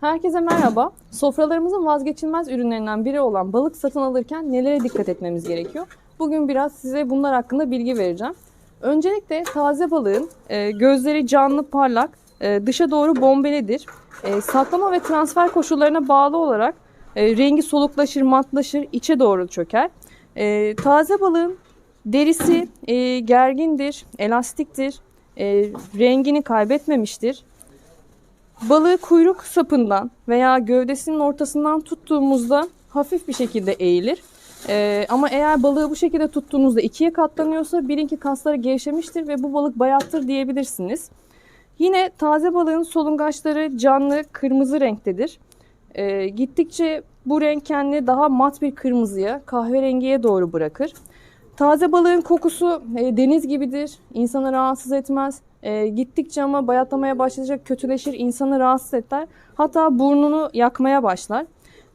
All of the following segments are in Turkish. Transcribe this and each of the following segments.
Herkese merhaba. Sofralarımızın vazgeçilmez ürünlerinden biri olan balık satın alırken nelere dikkat etmemiz gerekiyor? Bugün biraz size bunlar hakkında bilgi vereceğim. Öncelikle taze balığın e, gözleri canlı, parlak, e, dışa doğru bombelidir. E, saklama ve transfer koşullarına bağlı olarak rengi soluklaşır, matlaşır, içe doğru çöker. Taze balığın derisi gergindir, elastiktir, rengini kaybetmemiştir. Balığı kuyruk sapından veya gövdesinin ortasından tuttuğumuzda hafif bir şekilde eğilir. Ee, ama eğer balığı bu şekilde tuttuğunuzda ikiye katlanıyorsa bilin ki kasları gevşemiştir ve bu balık bayattır diyebilirsiniz. Yine taze balığın solungaçları canlı kırmızı renktedir. Ee, gittikçe bu renk kendini daha mat bir kırmızıya, kahverengiye doğru bırakır. Taze balığın kokusu e, deniz gibidir. İnsanı rahatsız etmez. E, gittikçe ama bayatlamaya başlayacak kötüleşir, insanı rahatsız eder. Hatta burnunu yakmaya başlar.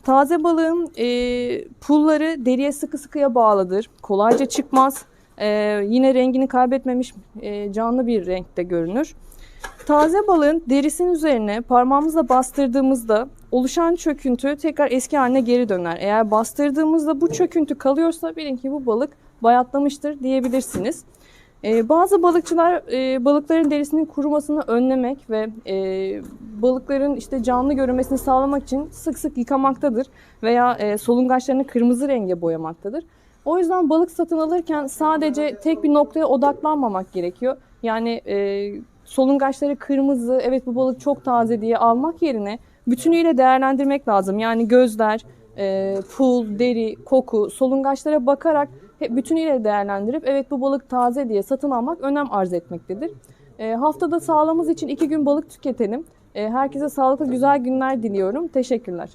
Taze balığın e, pulları deriye sıkı sıkıya bağlıdır. Kolayca çıkmaz. E, yine rengini kaybetmemiş e, canlı bir renkte görünür. Taze balığın derisinin üzerine parmağımızla bastırdığımızda oluşan çöküntü tekrar eski haline geri döner. Eğer bastırdığımızda bu çöküntü kalıyorsa bilin ki bu balık bayatlamıştır diyebilirsiniz. Ee, bazı balıkçılar e, balıkların derisinin kurumasını önlemek ve e, balıkların işte canlı görünmesini sağlamak için sık sık yıkamaktadır veya e, solungaçlarını kırmızı renge boyamaktadır. O yüzden balık satın alırken sadece tek bir noktaya odaklanmamak gerekiyor. Yani e, solungaçları kırmızı, evet bu balık çok taze diye almak yerine bütünüyle değerlendirmek lazım. Yani gözler, e, pul, deri, koku, solungaçlara bakarak hep bütünüyle değerlendirip evet bu balık taze diye satın almak önem arz etmektedir. E, haftada sağlığımız için iki gün balık tüketelim. E, herkese sağlıklı güzel günler diliyorum. Teşekkürler.